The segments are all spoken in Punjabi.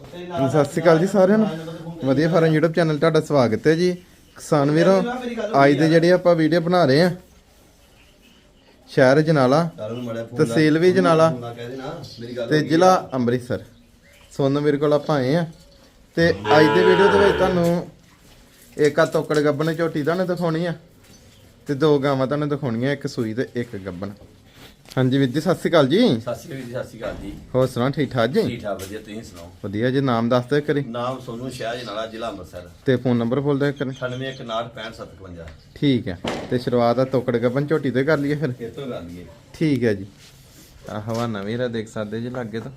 ਸਤਿ ਸ਼੍ਰੀ ਅਕਾਲ ਜੀ ਸਾਰਿਆਂ ਨੂੰ। ਵਧੀਆ ਫਾਰਮ YouTube ਚੈਨਲ ਤੁਹਾਡਾ ਸਵਾਗਤ ਹੈ ਜੀ। ਕਿਸਾਨ ਵੀਰੋ, ਅੱਜ ਦੇ ਜਿਹੜੇ ਆਪਾਂ ਵੀਡੀਓ ਬਣਾ ਰਹੇ ਆ ਸ਼ਹਿਰ ਜਨਾਲਾ, ਤਹਿਸੀਲ ਵੀ ਜਨਾਲਾ ਤੇ ਜ਼ਿਲ੍ਹਾ ਅੰਮ੍ਰਿਤਸਰ। ਸੋਨੂ ਮੇਰੇ ਕੋਲ ਆਪਾਂ ਆਏ ਆ ਤੇ ਅੱਜ ਦੇ ਵੀਡੀਓ ਦੇ ਵਿੱਚ ਤੁਹਾਨੂੰ ਇੱਕ ਆ ਤੋਕੜ ਗੱਬਣ ਝੋਟੀ ਤੁਹਾਨੂੰ ਦਿਖਾਉਣੀ ਆ ਤੇ ਦੋ ਗਾਵਾਂ ਤੁਹਾਨੂੰ ਦਿਖਾਉਣੀਆਂ, ਇੱਕ ਸੂਈ ਤੇ ਇੱਕ ਗੱਬਣ ਹਾਂਜੀ ਵੀਰ ਜੀ ਸਤਿ ਸ਼੍ਰੀ ਅਕਾਲ ਜੀ। ਸਤਿ ਸ਼੍ਰੀ ਅਕਾਲ ਜੀ ਸਤਿ ਸ਼੍ਰੀ ਅਕਾਲ ਜੀ। ਹੋਰ ਸੁਣਾ ਠੀਕ ਠਾਕ ਜੀ? ਠੀਕ ਠਾਕ ਵਧੀਆ ਤੁਸੀਂ ਸੁਣਾਓ? ਵਧੀਆ ਜੀ ਨਾਮ ਦੱਸ ਦਿਓ ਕਰੀ ਨਾਮ ਸੋਨੂੰ ਸ਼ਾਹ ਜਨਾਲਾ ਜ਼ਿਲ੍ਹਾ ਅੰਮ੍ਰਿਤਸਰ। ਤੇ ਫੋਨ ਨੰਬਰ ਬੋਲ ਦਿਓ ਕਰੀ 98196557 ਠੀਕ ਹੈ ਤੇ ਸ਼ੁਰੂਆਤ ਆ ਤੋਕੜ ਗੱਬਨ ਝੋਟੀ ਤੇ ਕਰ ਲਈਏ ਫਿਰ? ਕਿਤੋਂ ਕਰ ਲਈਏ। ਠੀਕ ਹੈ ਜੀ। ਆ ਹਵਾ ਨਵੀਂ ਰਾ ਦੇਖ ਸਕਦੇ ਜੀ ਲੱਗੇ ਤਾਂ।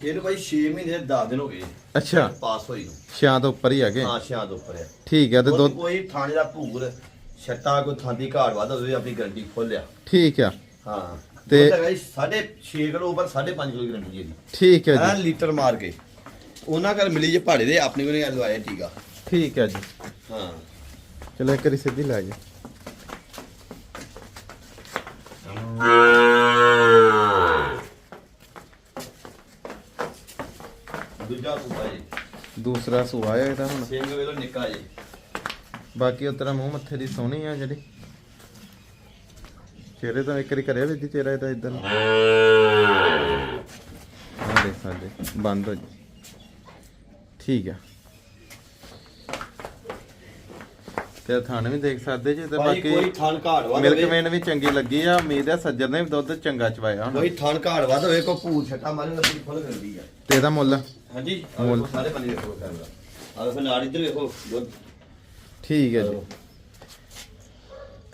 ਇਹਨੂੰ ਭਾਈ 6 ਮਹੀਨੇ 10 ਦਿਨ ਹੋ ਗਏ। ਅੱਛਾ। ਪਾਸ ਹੋਈ ਨੂੰ। ਛਾਂ ਤੋਂ ਉੱਪਰ ਹੀ ਹੈਗੇ ਹਾਂ ਛਿਆਂ ਦੇ ਉੱਪਰ ਹੈ ਠੀਕ ਹੈ ਤੇ ਦੁੱਧ ਕੋਈ ਥਾਣੇ ਦਾ ਭੂਰ ਛੱਟਾ ਕੋਈ ਥਾਂਦੀ ਘਾੜ ਵੱਧ ਹੋਵੇ ਆਪਣੀ ਗਰੰਟੀ ਖੋਲਿਆ ਠੀਕ ਆ। ਹਾਂ। ਤੇ- ਤੇ ਹੈਗਾ 6.5 ਕਿਲੋ 5.5 ਕਿਲੋ ਗਰੰਟੀ ਜੀ। ਠੀਕ ਹੈ ਜੀ। ਲੀਟਰ ਮਾਰ ਕੇ। ਉਹਨਾਂ ਘਰ ਮਿਲੀ ਜੇ ਪਹਾੜੇ ਦੇ ਆਪਣੇ ਕੋਲ ਲਵਾਇਆ ਟੀਕਾ। ਠੀਕ ਹੈ ਜੀ। ਹਾਂ। ਚਲੋ ਇੱਕ ਵਾਰੀ ਸਿੱਧੀ ਲੈ ਜਾ ਦੂਜਾ ਜੀ। ਦੂਸਰਾ ਸੂਆ ਹੈ ਇਹਦਾ ਹੁਣ। ਸਿੰਘ ਵੇਲੋ ਨਿੱਕਾ ਜੀ। ਬਾਕੀ ਉਤਰਾ ਮੂੰਹ ਮੱਥੇ ਦੀ ਸੋਹਣੀ ਆ ਜਿਹੜੀ। ਚਿਹਰੇ ਤਾਂ ਇੱਕ ਵਾਰੀ ਕਰਿਆ ਵੀ ਜੀ ਚਿਹਰਾ ਇਹਦਾ ਇਦਾਂ ਹਾਂ ਦੇਖ ਸਕਦੇ ਬੰਦ ਹੋ ਜੀ। ਠੀਕ ਆ। ਤੇ ਥਾਣ ਵੀ ਦੇਖ ਸਕਦੇ ਜੀ ਤੇ ਭਾਈ ਕੋਈ ਬਾਕੀ ਥਣ ਘਾੜ ਵੱਧ ਮਿਲਕ ਹੋਵੇ। ਮੇਨ ਵੀ ਚੰਗੀ ਲੱਗੀ ਆ। ਉਮੀਦ ਆ ਸੱਜਰ ਨੇ ਵੀ ਦੁੱਧ ਚੰਗਾ ਚਵਾਇਆ ਹੁਣ। ਕੋਈ ਥਣ ਘਾੜ ਵੱਧ ਹੋਵੇ ਕੋ ਭੂਰ ਛੱਟਾ ਮਾਰੇ ਲੱਗੀ ਫੁੱਲ ਕਰਦੀ ਆ। ਤੇ ਇਹਦਾ ਮੁੱਲ? ਹਾਂਜੀ ਆਹ। ਵੇਖੋ ਸਾਰੇ ਬੰਦੇ ਵੇਖੋ ਕਰਦਾ ਆਹ ਫਿਰ ਨਾਲ ਇੱਧਰ ਵੇਖੋ ਦੁੱਧ। ਠੀਕ ਹੈ ਜੀ।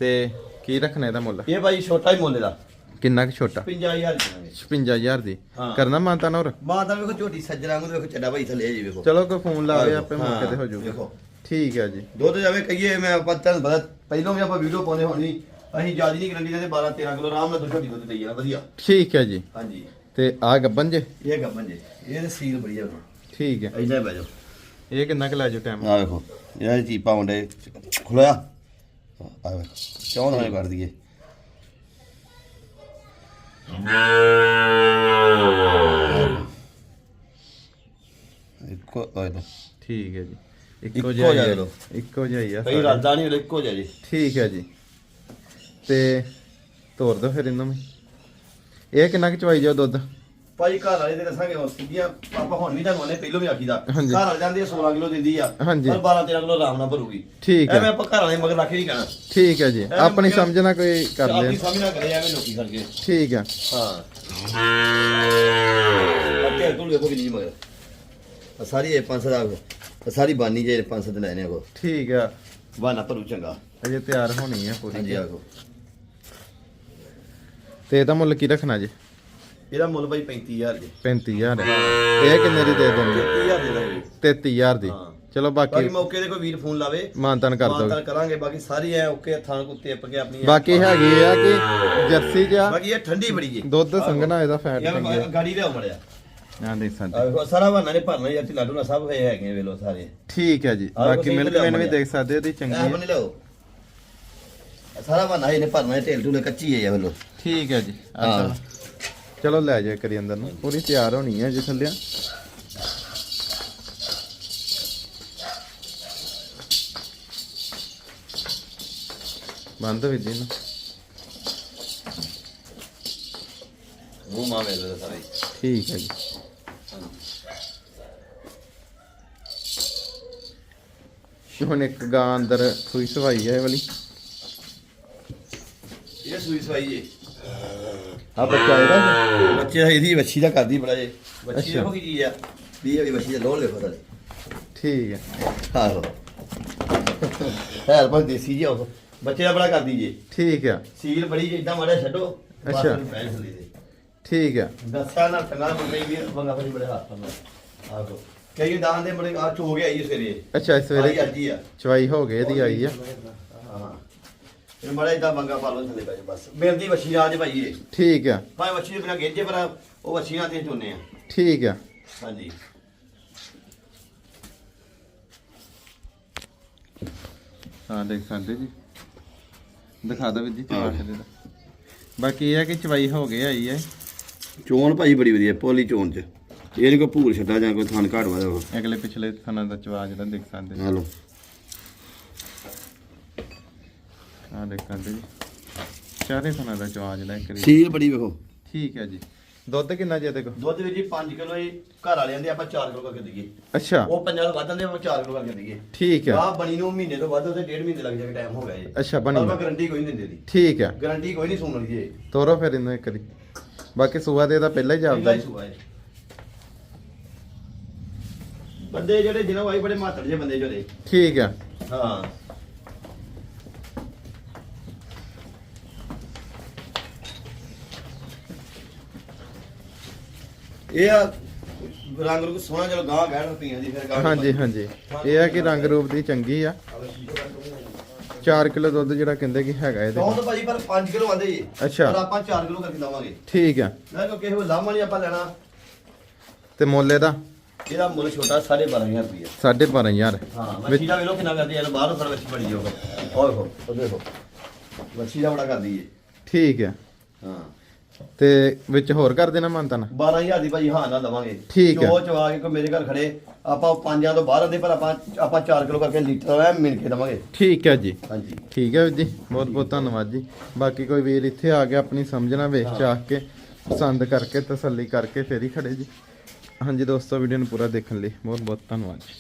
ਤੇ ਕੀ ਰੱਖਣਾ ਇਹਦਾ ਮੁੱਲ? ਇਹ ਭਾਈ ਛੋਟਾ ਹੀ ਮੁੱਲ ਦਾ ਕਿੰਨਾ ਕੁ ਛੋਟਾ? 50000 ਦੇਵਾਂਗੇ। 55000 ਦੀ। ਹਾਂ। ਕਰਨਾ ਮਾਨਤਾ ਨਾ ਹੋਰ? ਮਾਂ ਵੇਖੋ ਝੋਟੀ ਸੱਜਣਾ ਨੂੰ ਵੇਖੋ ਚੱਡਾ ਭਾਈ ਥੱਲੇ ਜੀ ਵੇਖੋ। ਚਲੋ ਕੋਈ ਫੋਨ ਲਾਵੇ ਆਪੇ ਮੌਕੇ ਤੇ ਹੋ ਜਾਊਗਾ। ਦੇਖੋ। ਠੀਕ ਹੈ ਜੀ। ਦੁੱਧ ਜਾਵੇ ਕਹੀਏ ਮੈਂ ਆਪਾਂ ਤੁਹਾਨੂੰ ਪਤਾ ਪਹਿਲਾਂ ਵੀ ਆਪਾਂ ਵੀਡੀਓ ਪਾਉਂਦੇ ਹੋਣੀ ਅਸੀਂ ਜ਼ਿਆਦਾ ਨਹੀਂ ਗਰੰਟੀ ਦੇ 12 13 ਕਿਲੋ ਆਰਾਮ ਨਾਲ ਦੁੱਧ ਝੋਟੀ ਦੁੱਧ ਦੇਈ ਜਾਣਾ ਵਧੀਆ। ਠੀਕ ਹੈ ਜੀ। ਹਾਂਜੀ। ਤੇ ਆ ਗੱਬਨ ਜੇ? ਇਹ ਗੱਬਨ ਜੀ ਇਹ ਤੇ ਸੀਲ ਬੜੀ ਆ। ਠੀਕ ਹੈ ਐਦਾਂ ਬਹਿ ਜਾਓ। ਇਹ ਕਿੰਨਾ ਕੁ ਲੈ ਜਾਓ ਟਾਈਮ ਆ ਵੇਖੋ ਇਹ ਚੀ ਪਾਉਂਦੇ ਖੁੱਲਿਆ ਕਿਉਂ ਨਾ ਕਰ ਦਈਏ? ਇੱਕੋ ਆ ਇਹਦਾ ਠੀਕ ਹੈ ਜੀ। ਇੱਕੋ ਇੱਕੋ ਜਿਹਾ ਹੀ। ਆ। ਇੱਕੋ ਜਿਹਾ ਹੀ ਆ ਕਈ ਸਾਰੇ। ਰਾਦਾ ਨਹੀਂ ਇੱਕੋ ਜਿਹਾ ਜੀ। ਠੀਕ ਹੈ ਜੀ। ਤੇ ਤੋਰ ਦੋ ਫਿਰ ਇਹਨਾਂ ਨੂੰ ਇਹ ਕਿੰਨਾ ਕੁ ਚਵਾਈ ਜਾਓ ਦੁੱਧ? ਭਾਈ ਘਰ ਵਾਲੇ ਦੇ ਦੱਸਾਂਗੇ ਉਹ ਸਿੱਧੀਆਂ ਆਪਾਂ ਹੁਣ ਵੀ ਤੁਹਾਨੂੰ ਉਹਨੇ ਪਹਿਲੋਂ ਵੀ ਆਖੀਦਾ। ਘਰ ਵਾਲੇ ਜਾਂਦੇ 16 ਕਿਲੋ ਦਿੰਦੀ ਆ ਹਾਂਜੀ। ਪਰ 12 13 ਕਿਲੋ ਆਰਾਮ ਨਾਲ ਭਰੂਗੀ। ਠੀਕ ਹੈ। ਐਵੇਂ ਆਪਾਂ ਘਰ ਵਾਲੇ ਮਗਰ ਰੱਖ ਹੀ ਨਹੀਂ ਕਹਿਣਾ। ਠੀਕ ਹੈ ਜੀ। ਆਪਣੀ ਸਮਝਣਾ ਕੋਈ ਕਰ ਆਪਣੀ ਲੈ ਸਮਝ ਨਾ ਕਰੇ ਐਵੇਂ ਲੋਕੀ ਕਰਕੇ। ਠੀਕ ਹੈ। ਹਾਂ ਅੱਤੇ ਤੂੰ ਵੇਖੋ ਕਿੰਨੀ ਮਗਰ। ਆਹ ਸਾਰੀ ਇਹ 500 ਦਾ ਆਹ ਸਾਰੀ ਬਾਨੀ ਜੇ 500 ਦੇ ਲੈਣੇ ਕੋ ਠੀਕ ਆ। ਬਾਨਾ ਭਰੂ ਚੰਗਾ। ਅਜੇ ਤਿਆਰ ਹੋਣੀ ਹੈ ਪੂਰੀ। ਹਾਂਜੀ ਆਗੋ ਤੇ ਇਹਦਾ ਮੁੱਲ ਕੀ ਰੱਖਣਾ ਜੀ? ਇਹਦਾ ਮੁੱਲ ਭਾਈ 35000 ਜੀ। 35000 ਹੈ। ਇਹ ਕਿੰਨੇ ਦੀ ਦੇ ਦੋਗੇ? 35000 ਦੇ ਦਾਂਗੇ। 33000 ਦੀ। ਹਾਂ। ਚਲੋ ਬਾਕੀ ਬਾਕੀ ਮੌਕੇ ਤੇ ਕੋਈ ਵੀਰ ਫੋਨ ਲਾਵੇ। ਮਾਨਤਨ ਕਰ ਮਾਨਤਾਨ ਦੋਗੇ। ਕਰਾਂਗੇ। ਬਾਕੀ ਸਾਰੀ ਐ ਓਕੇ ਥਾਂ ਕੁੱਤੇ ਅੱਪ ਕੇ ਆਪਣੀ ਬਾਕੀ ਹੈਗੀ ਆ ਕਿ ਜਰਸੀ ਜਿਹਾ। ਬਾਕੀ ਇਹ ਠੰਡੀ ਬੜੀ ਜੀ। ਦੁੱਧ ਸੰਘਣਾ ਇਹਦਾ ਫੈਟ ਯਾਰ ਚੰਗੀ ਆ। ਗਾੜੀ ਲਿਆਓ ਮੜਿਆ। ਨਾ ਦੇਖ ਸਕਦੇ ਸਾਰਾ ਬਹਾਨਾ ਨੇ ਭਰਨਾ ਯਾਰ ਲਾਡੂ ਨਾਲ ਸਭ ਹੋਏ ਹੈਗੇ ਆ ਵੇਲੋ ਸਾਰੇ। ਠੀਕ ਹੈ ਜੀ। ਆਹ ਬਾਕੀ ਤੁਸੀਂ ਮਿਲਕ ਮੈਨ ਵੀ। ਦੇਖ ਸਕਦੇ ਉਹਦੀ ਚੰਗੀ ਐ ਹੈ ਬਣੇ ਲਿਆਓ। ਆਹ ਸਾਰਾ ਬਹਾਨਾ ਇਹਨੇ ਭਰਨਾ ਹੈ ਢੇਲ ਢੂਲੇ ਕੱਚੀ ਹੈ ਇਹ ਵੇਲੋ ਠੀਕ ਹੈ ਜੀ। ਆਹ ਹਾਂ। ਚਲੋ। ਚਲੋ ਲੈ ਜਾ ਕਰੀ ਅੰਦਰ ਨੂੰ। ਪੂਰੀ ਤਿਆਰ ਹੋਣੀ ਹੈ ਜੇ ਥੱਲਿਆ ਬੰਦ ਵੀ ਦੀ ਨਾ। ਮੂੰਹ ਮਾਂ ਵੇਲੋ ਸਾਰੇ। ਠੀਕ ਹੈ ਜੀ। ਹੁਣ ਇੱਕ ਗਾਂ ਅੰਦਰ ਸੂਈ ਸਵਾਈ ਹੈ ਇਹ ਵਾਲੀ। ਇਹ ਸੂਈ ਸਵਾਈ ਜੀ ਆ ਬੱਚਾ ਇਹਦਾ ਬੱਚੇ ਇਹਦੀ ਵੱਛੀ ਦਾ ਕਰਦੀ ਬੜਾ ਜੇ ਵੱਛੀ ਅੱਛਾ। ਦੇਖੋ ਕੀ ਚੀਜ਼ ਆ। ਵੀ ਇਹ ਵੱਛੀ ਦਾ ਲੋਹ ਵੇਖੋ ਥਲੇ ਠੀਕ ਹੈ ਆਹੋ। ਹੈ ਪਰ ਦੇਸੀ ਜੀ ਉਹ ਬੱਚੇ ਦਾ ਬੜਾ ਕਰਦੀ ਜੇ। ਠੀਕ ਹੈ ਸੀਲ ਬੜੀ ਜੇ ਇਦਾਂ ਮਾੜਾ ਛੱਡੋ। ਬਸ ਅੱਛਾ। ਉਹਨੂੰ ਪੈਣ ਥੱਲੇ ਦੇ ਠੀਕ ਹੈ ਦੱਸਿਆ ਨਾ ਟੰਗਾ ਮੁੰਡੇ ਵੀ ਬੰਗਾ ਫਰੀ ਬੜੇ ਹੱਥ ਨਾਲ ਆਹੋ। ਕਈ ਦਾਂ ਦੇ ਬੜੇ ਆ ਚੋ ਗਿਆ ਇਹ ਸਵੇਰੇ। ਅੱਛਾ ਇਸ ਆਈ ਵੇਲੇ ਅੱਜ ਹੀ ਆ। ਚਵਾਈ ਹੋ ਗਈ ਇਹਦੀ ਆਈ ਆ। ਹਾਂ। ਇਹ ਮੜਾ ਇਦਾਂ ਬੰਗਾ ਪਾ ਲਓ ਥੱਲੇ ਪੈ ਜਾਓ ਬਸ। ਮਿਲਦੀ ਵੱਛੀ ਰਾਜ ਭਾਈ ਇਹ। ਠੀਕ ਹੈ ਭਾਵੇਂ ਵੱਛੀ ਦੇ ਬਿਨਾ ਗੇਜੇ ਪਰ ਉਹ ਵੱਛੀਆਂ ਤੇ ਚੋਨੇ ਆ। ਠੀਕ ਹੈ ਹਾਂਜੀ। ਹਾਂ ਦੇਖ ਸਕਦੇ ਜੀ। ਦਿਖਾ ਦੋ ਵੀਰ ਜੀ ਚਵਾ ਕੇ ਦੇ। ਦਿਓ। ਬਾਕੀ ਇਹ ਹੈ ਕਿ ਚਵਾਈ ਹੋ ਗਈ ਆਈ ਹੈ ਚੋਣ ਭਾਈ ਬੜੀ ਵਧੀਆ ਪੋਲੀ ਚੋਣ ਚ। ਇਹ ਨਹੀਂ ਕੋਈ ਭੂਰ ਛੱਡਾ ਜਾਂ ਕੋਈ ਥਣ ਘਾੜ ਵਾਦਾ ਅਗਲੇ ਪਿਛਲੇ ਥਾਣਾ ਦਾ ਚਵਾ ਜਿਹੜਾ ਦੇਖ ਸਕਦੇ ਆ ਲਓ ਆ ਦੇਖ ਸਕਦੇ ਜੀ। ਚਾਰੇ ਥਾਣਾ ਦਾ ਇੱਕ ਵਾਰੀ। ਸੀਲ ਬੜੀ ਵੇਖੋ। ਠੀਕ ਹੈ ਜੀ। ਦੁੱਧ ਕਿੰਨਾ ਜੀ ਇਹਦੇ ਕੋਲ ਦੁੱਧ ਵਿੱਚ ਜੀ 5 ਕਿਲੋ ਹੀ ਘਰ ਵਾਲਿਆਂ ਦੇ ਆਪਾਂ 4 ਕਿਲੋ ਕਰਕੇ ਦਈਏ। ਅੱਛਾ। ਉਹ ਪੰਜਾਂ ਤੋਂ ਵੱਧ ਜਾਂਦੇ ਆਪਾਂ 4 ਕਿਲੋ ਕਰਕੇ ਦਈਏ। ਠੀਕ ਹੈ। ਆ ਬਣੀ ਨੂੰ ਮਹੀਨੇ ਤੋਂ ਵੱਧ ਉਹਦੇ ਡੇਢ ਮਹੀਨੇ ਲੱਗ ਜਾਏਗਾ ਟਾਈਮ ਹੋ ਗਿਆ ਜੀ। ਅੱਛਾ ਬਣੀ ਆਪਾਂ ਗਾਰੰਟੀ ਕੋਈ ਨਹੀਂ ਦਿੰਦੇ। ਦੀ ਠੀਕ ਹੈ। ਗਾਰੰਟੀ ਕੋਈ ਨਹੀਂ ਸੁਣ ਲਈ ਜੀ ਤੋਰੋ ਫਿਰ ਇਹਨੂੰ ਇੱਕ ਵਾਰੀ। ਬਾਕੀ ਸੂਆ ਦੇ ਤਾਂ ਪਹਿਲਾਂ ਹੀ ਸੂਆ ਹੈ। ਬੰਦੇ ਜਿਹੜੇ ਜਿਹਨਾਂ ਵਾਈ ਬੜੇ ਮਾਤੜ ਜੇ ਬੰਦੇ ਜਿਹੜੇ। ਠੀਕ ਹੈ। ਹਾਂ। ਇਹ ਆ ਰੰਗ ਰੂਪ ਸੋਹਣਾ ਚਲੋ ਗਾਂ ਗਹਿਣ ਰੁਪਈਆਂ ਦੀ ਫਿਰ ਗਾਂ ਹਾਂਜੀ ਹਾਂਜੀ। ਇਹ ਆ ਕਿ ਰੰਗ ਰੂਪ ਦੀ ਚੰਗੀ ਆ। 4 ਕਿਲੋ ਦੁੱਧ ਜਿਹੜਾ ਕਹਿੰਦੇ ਕਿ ਹੈਗਾ ਇਹਦੇ ਤਾਂ ਭਾਜੀ ਪਰ 5 ਕਿਲੋ ਆਂਦੇ ਜੀ। ਅੱਛਾ। ਪਰ ਆਪਾਂ 4 ਕਿਲੋ ਕਰਕੇ ਦਵਾਂਗੇ। ਠੀਕ ਆ। ਮੈਂ ਕਿਹਾ ਕਿਸੇ ਲਾਮਾ ਨਹੀਂ ਆਪਾਂ ਲੈਣਾ। ਤੇ ਮੁੱਲ ਇਹਦਾ? ਇਹਦਾ ਮੁੱਲ ਛੋਟਾ 12500 ਰੁਪਈਆ। 12500 ਹਾਂ ਮੱਛੀ ਦਾ ਵੇਲੋ ਕਿੰਨਾ ਕਰਦੀ ਹੈ ਬਾਹਰੋਂ ਫਿਰ ਮੱਛੀ ਬੜੀ ਜਾਊਗਾ। ਓਏ ਹੋ ਦੇਖੋ। ਮੱਛੀ ਦਾ ਬੜਾ ਕਰਦੀ ਹੈ ਠੀਕ ਆ। ਹਾਂ। ਤੇ ਵਿੱਚ ਹੋਰ ਕਰ ਦੇਣਾ ਮੰਨਤਾ ਨਾ 12000 ਦੀ ਭਾਜੀ ਹਾਂ ਨਾ ਦਵਾਂਗੇ। ਠੀਕ ਹੈ। ਚੋ ਚਵਾ ਕੇ ਕੋਈ ਮੇਰੇ ਘਰ ਖੜੇ ਆਪਾਂ ਪੰਜਾਂ ਤੋਂ ਬਾਹਰ ਆਂਦੇ ਪਰ ਆਪਾਂ ਆਪਾਂ 4 ਕਿਲੋ ਕਰਕੇ ਲੀਟਰ ਐ ਮਿਲ ਕੇ ਦਵਾਂਗੇ। ਠੀਕ ਹੈ ਜੀ। ਹਾਂਜੀ। ਠੀਕ ਹੈ ਵੀਰ ਜੀ ਬਹੁਤ ਬਹੁਤ ਧੰਨਵਾਦ ਜੀ। ਬਾਕੀ ਕੋਈ ਵੀਰ ਇੱਥੇ ਆ ਕੇ ਆਪਣੀ ਸਮਝਣਾ ਵੇਖ ਚਾਹ ਕੇ ਪਸੰਦ ਕਰਕੇ ਤਸੱਲੀ ਕਰਕੇ ਫੇਰ ਹੀ ਖੜੇ ਜੀ। ਹਾਂਜੀ ਦੋਸਤੋ ਵੀਡੀਓ ਨੂੰ ਪੂਰਾ ਦੇਖਣ ਲਈ ਬਹੁਤ ਬਹੁਤ ਧੰਨਵਾਦ ਜੀ।